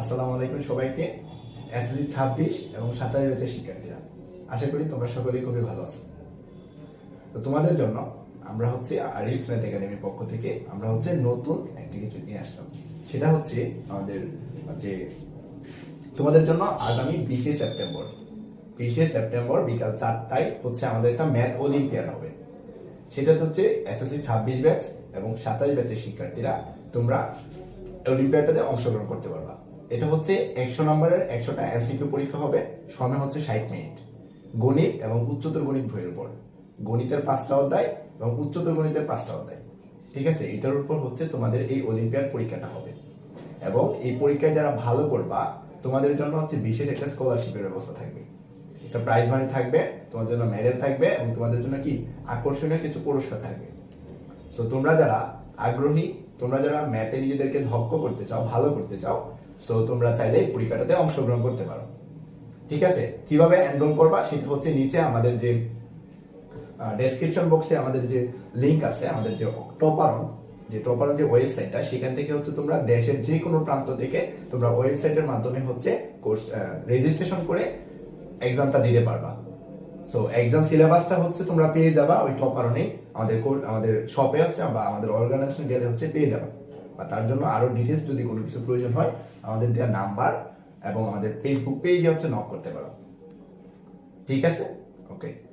আসসালামু আলাইকুম সবাইকে। এসএসসি ছাব্বিশ এবং সাতাশ ব্যাচের শিক্ষার্থীরা। আশা করি তোমরা সকলেই খুবই ভালো আছো। তো তোমাদের জন্য আমরা হচ্ছে আরিফ নেত একাডেমির পক্ষ থেকে আমরা হচ্ছে নতুন একটি কিছু নিয়ে আসলাম। সেটা হচ্ছে আমাদের যে তোমাদের জন্য আগামী বিশে সেপ্টেম্বর। বিশে সেপ্টেম্বর বিকাল চারটায় হচ্ছে আমাদের একটা ম্যাথ অলিম্পিয়াড হবে। সেটাতে হচ্ছে এসএসসি ছাব্বিশ ব্যাচ এবং সাতাশ ব্যাচের শিক্ষার্থীরা তোমরা অলিম্পিয়াডটাতে অংশগ্রহণ করতে পারবা। এটা হচ্ছে একশো নম্বরের একশোটা এমসিকিউ পরীক্ষা হবে। সময় হচ্ছে ষাট মিনিট। গণিত এবং উচ্চতর গণিত বইয়ের উপর। গণিতের পাঁচটা অধ্যায় এবং উচ্চতর গণিতের পাঁচটা অধ্যায়। ঠিক আছে? এটার উপর হচ্ছে তোমাদের এই অলিম্পিয়াড পরীক্ষাটা হবে। এবং এই পরীক্ষায় যারা ভালো করবা, তোমাদের জন্য হচ্ছে বিশেষ একটা স্কলারশিপের ব্যবস্থা থাকবে। একটা প্রাইজ মানি থাকবে তোমার জন্য মেডেল থাকবে এবং তোমাদের জন্য কি? আকর্ষণীয় কিছু পুরস্কার থাকবে। সো তোমরা যারা আগ্রহী, তোমরা যারা ম্যাথে নিজেদেরকে ধক্ক করতে চাও, ভালো করতে চাও সো তোমরা চাইলে পরীক্ষাটাতে অংশগ্রহণ করতে পারো। ঠিক আছে? কীভাবে এনরোল করবা সেটা হচ্ছে নিচে আমাদের যে ডেসক্রিপশন বক্সে আমাদের যে লিংক আছে, আমাদের যে টপারন যে টপারন যে ওয়েবসাইটটা সেখান থেকে হচ্ছে তোমরা দেশের যে কোনো প্রান্ত থেকে তোমরা ওয়েবসাইটের মাধ্যমে হচ্ছে কোর্স রেজিস্ট্রেশন করে এক্সামটা দিতে পারবা। সো এক্সাম সিলেবাসটা হচ্ছে তোমরা পেয়ে যাবা, ওই টপারনে আমাদের আমাদের শপে হচ্ছে বা আমাদের অর্গানাইজেশন গেলে হচ্ছে পেয়ে যাবা। বা তার জন্য আরও ডিটেলস যদি কোনো কিছু প্রয়োজন হয়, আমাদের দেওয়া নাম্বার এবং আমাদের ফেসবুক পেজে হচ্ছে নক করতে পারো। ঠিক আছে? ওকে